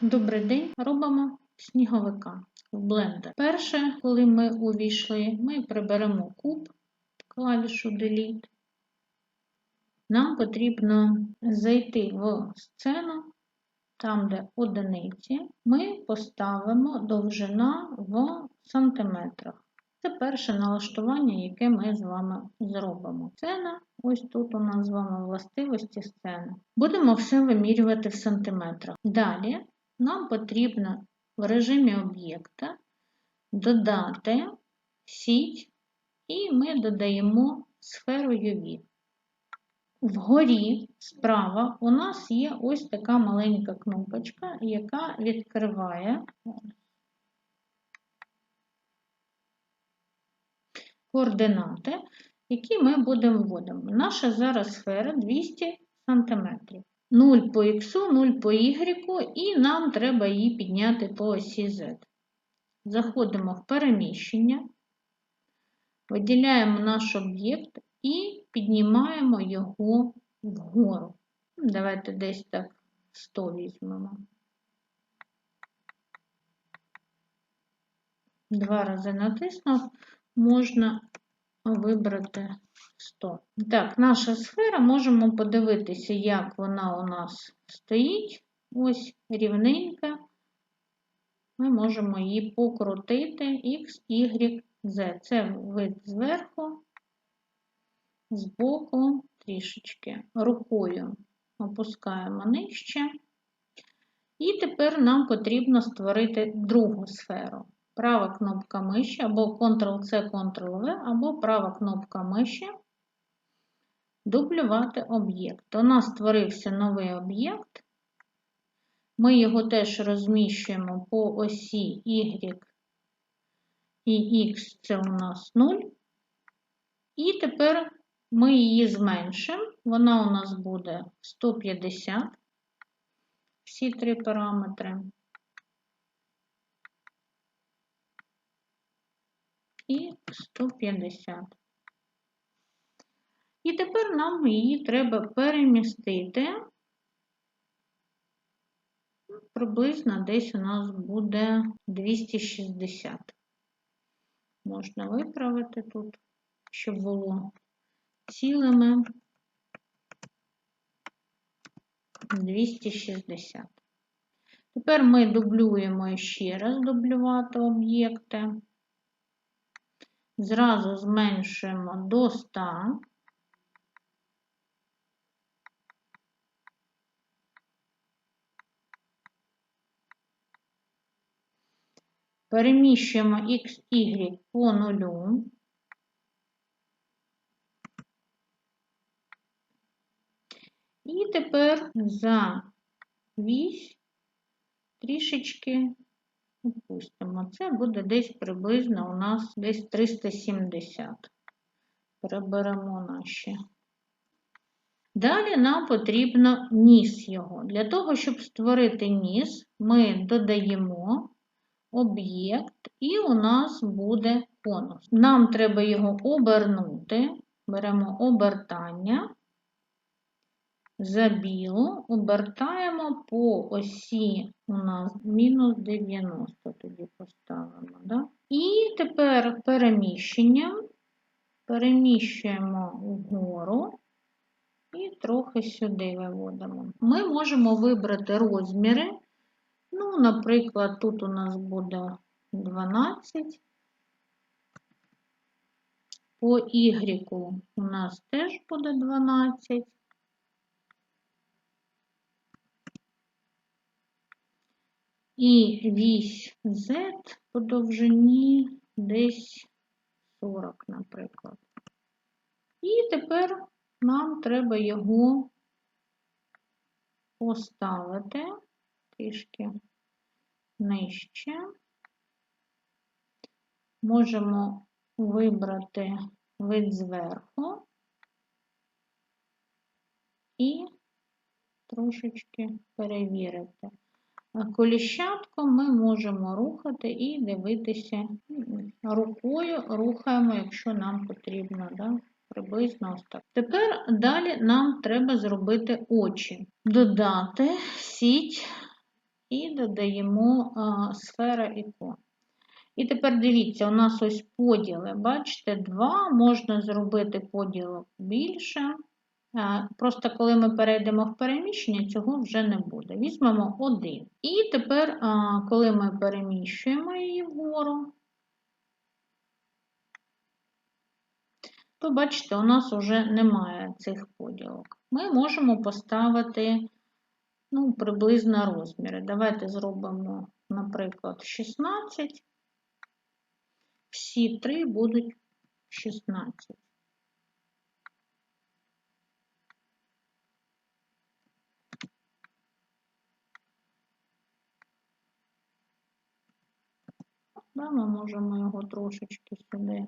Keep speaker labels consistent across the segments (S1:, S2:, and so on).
S1: Добрий день, робимо сніговика в блендер. Перше, коли ми увійшли, ми приберемо куб, клавішу Delete. Нам потрібно зайти в сцену, там, де одиниці, ми поставимо довжина в сантиметрах. Це перше налаштування, яке ми з вами зробимо. Сцена, ось тут у нас з вами властивості сцени. Будемо все вимірювати в сантиметрах. Далі нам потрібно в режимі об'єкта додати сіть, і ми додаємо сферу UV. Вгорі справа у нас є ось така маленька кнопочка, яка відкриває координати, які ми будемо вводити. Наша зараз сфера 200 см. 0 по х, 0 по y, і нам треба її підняти по осі Z. Заходимо в переміщення, виділяємо наш об'єкт і піднімаємо його вгору. Давайте десь так 100 візьмемо. Два рази натиснув, можна вибрати 100. Так, наша сфера, можемо подивитися, як вона у нас стоїть. Ось рівненька. Ми можемо її покрутити X, Y, Z. Це вид зверху, збоку, трішечки рукою опускаємо нижче. І тепер нам потрібно створити другу сферу права кнопка миші, або Ctrl-C, Ctrl-V, або права кнопка миші, дублювати об'єкт. У нас створився новий об'єкт. Ми його теж розміщуємо по осі Y і X це у нас 0. І тепер ми її зменшимо. Вона у нас буде 150, всі три параметри. і 150. Тепер нам її треба перемістити. Приблизно десь у нас буде 260. Можна виправити тут, щоб було цілими 260. Тепер ми дублюємо ще раз дублювати об'єкти. Зразу зменшуємо до 100. Переміщуємо X, Y по нулю. І тепер за вісь трішечки Опустимо. Це буде десь приблизно у нас десь 370. Переберемо наші. Далі нам потрібно ніс його. Для того, щоб створити ніс, ми додаємо об'єкт, і у нас буде конус. Нам треба його обернути. Беремо обертання за білу обертаємо по осі у нас мінус 90, тоді поставимо. Да? І тепер переміщенням переміщуємо вгору і трохи сюди виводимо. Ми можемо вибрати розміри. Ну, наприклад, тут у нас буде 12. По Y у нас теж буде 12. І вісь Z по довжині десь 40, наприклад. І тепер нам треба його поставити трішки нижче. Можемо вибрати вид зверху і трошечки перевірити. Коліщатком ми можемо рухати і дивитися рукою, рухаємо, якщо нам потрібно. Да? Приблизно ось так. Тепер далі нам треба зробити очі. Додати сіть і додаємо а, сфера ікон. І тепер дивіться, у нас ось поділи. Бачите, два, можна зробити поділ більше. Просто коли ми перейдемо в переміщення, цього вже не буде. Візьмемо один. І тепер, коли ми переміщуємо її вгору, то бачите, у нас вже немає цих поділок. Ми можемо поставити ну, приблизно розміри. Давайте зробимо, наприклад, 16. Всі три будуть 16. Да, ми можемо його трошечки сюди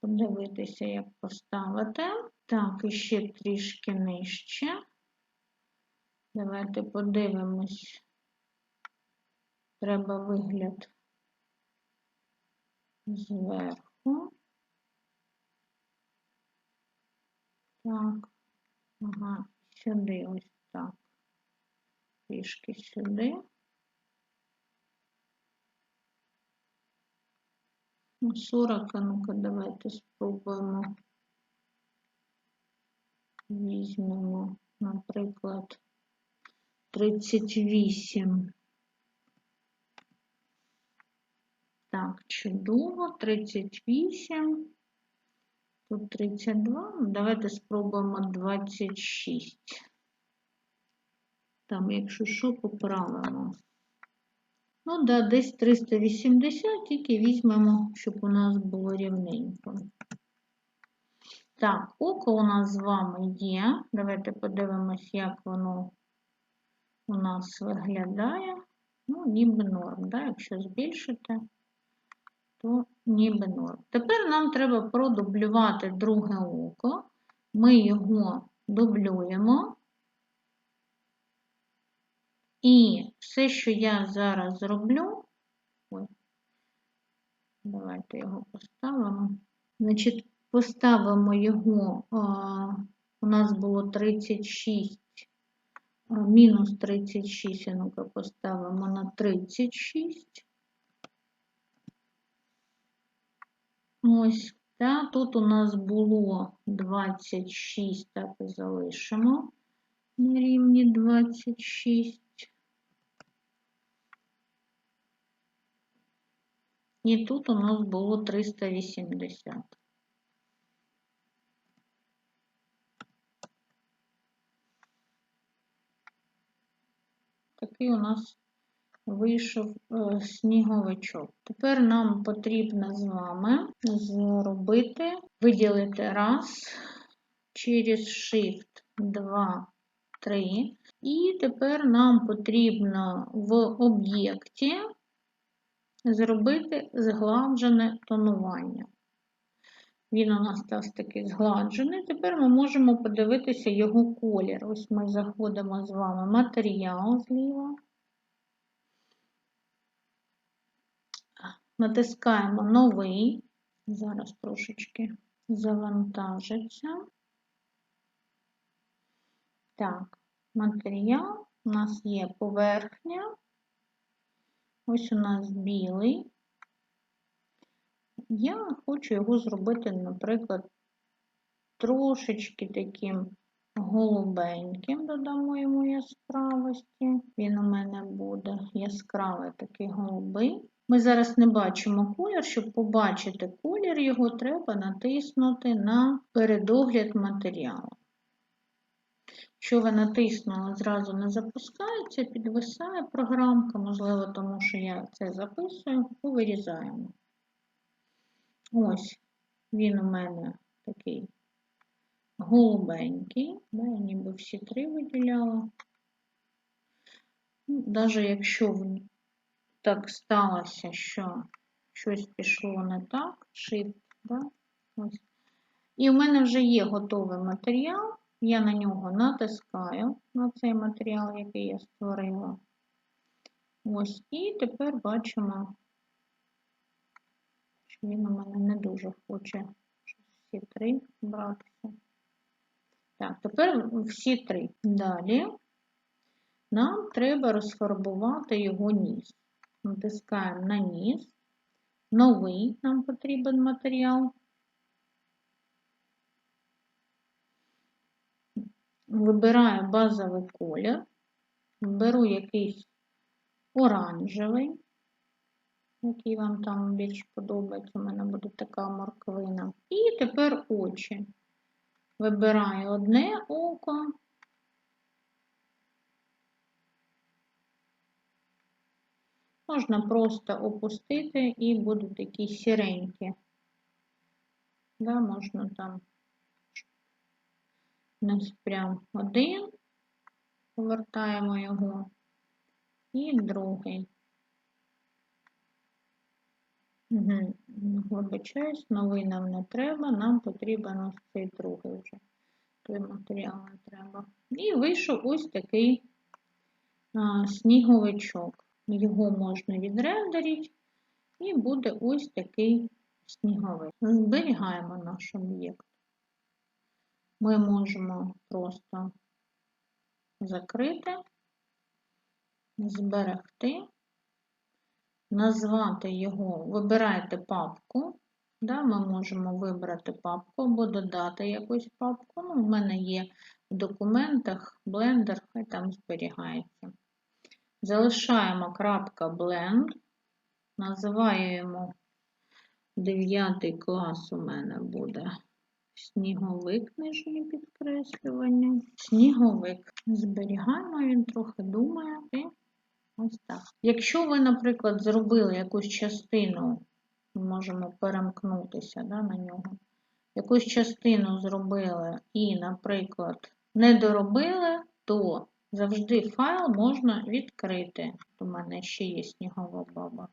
S1: подивитися, як поставити. Так, і ще трішки нижче. Давайте подивимось. Треба вигляд зверху. Так, ага, сюди ось так. Трішки сюди. Ну, 40, а ну-ка, давайте спробуємо. Візьмемо, наприклад, 38. Так, чудово, 38. Тут 32. Ну, давайте спробуємо 26. Там, якщо що, поправимо. Ну, да, десь 380, тільки візьмемо, щоб у нас було рівненько. Так, око у нас з вами є. Давайте подивимось, як воно у нас виглядає. Ну, ніби норм, да? якщо збільшити, то ніби норм. Тепер нам треба продублювати друге око. Ми його дублюємо. І все, що я зараз зроблю, ой, давайте його поставимо. Значить, поставимо його, а, у нас було 36, а, мінус 36, а ну-ка поставимо на 36. Ось, та, тут у нас було 26, так і залишимо на рівні 26. І тут у нас було 380. Такий у нас вийшов е, сніговичок. Тепер нам потрібно з вами зробити, виділити раз, через Shift 2, 3. І тепер нам потрібно в об'єкті зробити згладжене тонування. Він у нас став такий згладжений. Тепер ми можемо подивитися його колір. Ось ми заходимо з вами матеріал зліва. Натискаємо новий, зараз трошечки завантажиться. Так, матеріал, у нас є поверхня, Ось у нас білий. Я хочу його зробити, наприклад, трошечки таким голубеньким, додамо йому яскравості. Він у мене буде яскравий такий голубий. Ми зараз не бачимо колір, щоб побачити колір, його треба натиснути на передогляд матеріалу. Що ви натиснули, зразу не запускається, підвисає програмка, можливо, тому що я це записую, повирізаємо. Ось, він у мене такий голубенький, да, я ніби всі три виділяла. Навіть ну, якщо так сталося, що щось пішло не так, shift, да, ось. І у мене вже є готовий матеріал. Я на нього натискаю на цей матеріал, який я створила. Ось, і тепер бачимо, він у мене не дуже хоче всі три братися. Так, тепер всі три. Далі нам треба розфарбувати його ніс. Натискаємо на ніс. Новий нам потрібен матеріал. Вибираю базовий колір, беру якийсь оранжевий, який вам там більш подобається, у мене буде така морквина. І тепер очі. Вибираю одне око. Можна просто опустити і будуть такі сіренькі. Да, можна там нас прям один, повертаємо його, і другий. Угу. Вибачаюсь, новий нам не треба, нам потрібен ось цей другий вже. Той матеріал не треба. І вийшов ось такий а, сніговичок. Його можна відрендерити, і буде ось такий сніговик. Зберігаємо наш об'єкт. Ми можемо просто закрити, зберегти, назвати його, вибирайте папку. Да, Ми можемо вибрати папку або додати якусь папку. Ну, в мене є в документах блендер, хай там зберігається. Залишаємо крапка blend, називаємо 9 клас у мене буде сніговик нижнє підкреслювання. Сніговик. Зберігаємо, він трохи думає. Ось так. Якщо ви, наприклад, зробили якусь частину, можемо перемкнутися да, на нього. Якусь частину зробили і, наприклад, не доробили, то Завжди файл можна відкрити. У мене ще є снігова баба.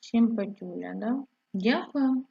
S1: Всім петюля, да? Дякую.